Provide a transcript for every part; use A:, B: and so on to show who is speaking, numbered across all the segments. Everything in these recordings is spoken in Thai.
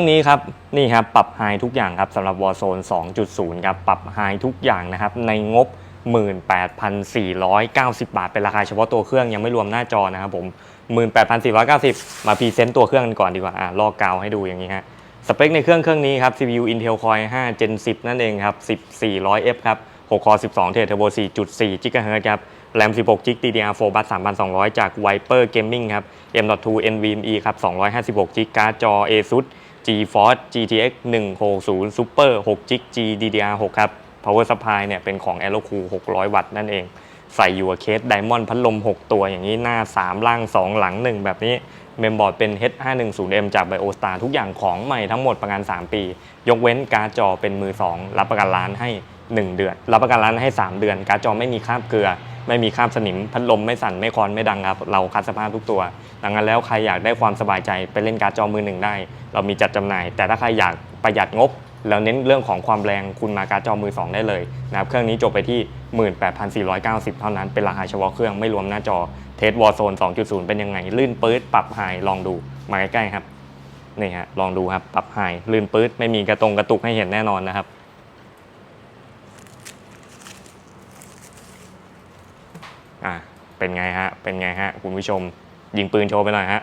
A: ื่องนี้ครับนี่ครับปรับไฮทุกอย่างครับสำหรับ Warzone 2.0 ครับปรับไฮทุกอย่างนะครับในงบ 18,490 บาท เป็นราคาเฉพาะตัวเครื่องยังไม่รวมหน้าจอนะครับผม 18,490 มาพรีเซนต์ตัวเครื่องกันก่อนดีกว่าอะลอกกาวให้ดูอย่างนี้ฮะสเปคในเครื่องเครื่องนี้ครับ CPU Intel Core i5 Gen 10 นั่นเองครับ10 400F ครับ6 Core 12 t h Turbo 4.4 GHz ครับ RAM 16 g b DDR4 บัส3,200 จาก Viper Gaming ครับ M.2 NVMe ครับ 256 g b การ์ดจอ ASUS GeForce GTX 160 Super 6 g b GDDR6 ครับ Power Supply เนี่ยเป็นของ Aerocool 600 วัตต์นั่นเอง ใส่อยู่กับเคส Diamond พัดลม 6 ตัวอย่างนี้หน้า 3 ล่าง 2 หลัง 1 แบบนี้ เมมบอร์ดเป็น H510M จาก BioStar ทุกอย่างของใหม่ทั้งหมดประกัน 3 ปี ยกเว้นการ์ดจอเป็นมือ 2 รับประกันร้านให้ 1 เดือน รับประกันร้านให้ 3 เดือน การ์ดจอไม่มีคราบเกลือ ไม่มีคราบสนิมพัดลมไม่สั่นไม่คลอนไม่ดังครับ เราคัดสภาพทุกตัว ดังนั้นแล้วใครอยากได้ความสบายใจไปเล่นการ์ดจอมือหนึ่งได้ เรามีจัดจำหน่าย แต่ถ้าใครอยากประหยัดงบ แล้วเน้นเรื่องของความแรงคุณมาการ์ดจอมือ 2 ได้เลยนะครับเครื่องนี้จบไปที่ 18,490 เท่านั้นเป็นราคาเฉพาะเครื่องไม่รวมหน้าจอเทสวอร์โซน2.0 เป็นยังไง ลื่นปื๊ดปรับไฮลองดูมาใกล้ๆครับนี่ฮะลองดูครับปรับไฮลื่นปื๊ดไม่มีกระตรงกระตุกให้เห็นแน่นอนนะครับ อะเป็นไงฮะ เป็นไงฮะ คุณผู้ชม ยิงปืนโชว์ไปหน่อยฮะ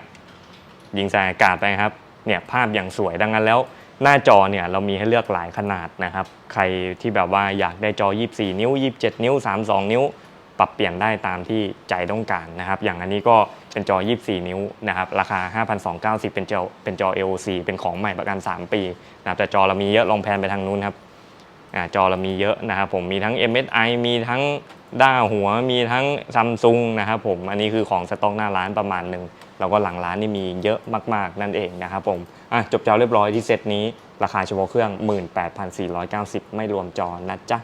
A: ยิงใส่อากาศไปครับ เนี่ยภาพอย่างสวยดังนั้นแล้ว หน้าจอเนี่ยเรามีให้เลือกหลายขนาดนะครับ ใครที่แบบว่าอยากได้จอ 24 นิ้ว 27 นิ้ว 32 นิ้ว ปรับเปลี่ยนได้ตามที่ใจต้องการนะครับ อย่างอันนี้ก็เป็นจอ 24 นิ้วนะครับ ราคา 5,290 เป็นจอเป็นจอ AOC เป็นของใหม่ประกัน 3 ปีนะครับแต่จอเรามีเยอะลองแพนไปทางนู้นครับ จอเรามีเยอะนะครับผมมีทั้ง MSI มีทั้งด้าหัวมีทั้งซัมซุงนะครับผมอันนี้คือของสต็อกหน้าร้านประมาณหนึ่งแล้วก็หลังร้านนี่มีเยอะมาก ๆ นั่นเองนะครับผมจบจอเรียบร้อยที่เซตนี้ ราคาเฉพาะเครื่อง 18,490 ไม่รวมจอนะจ๊ะ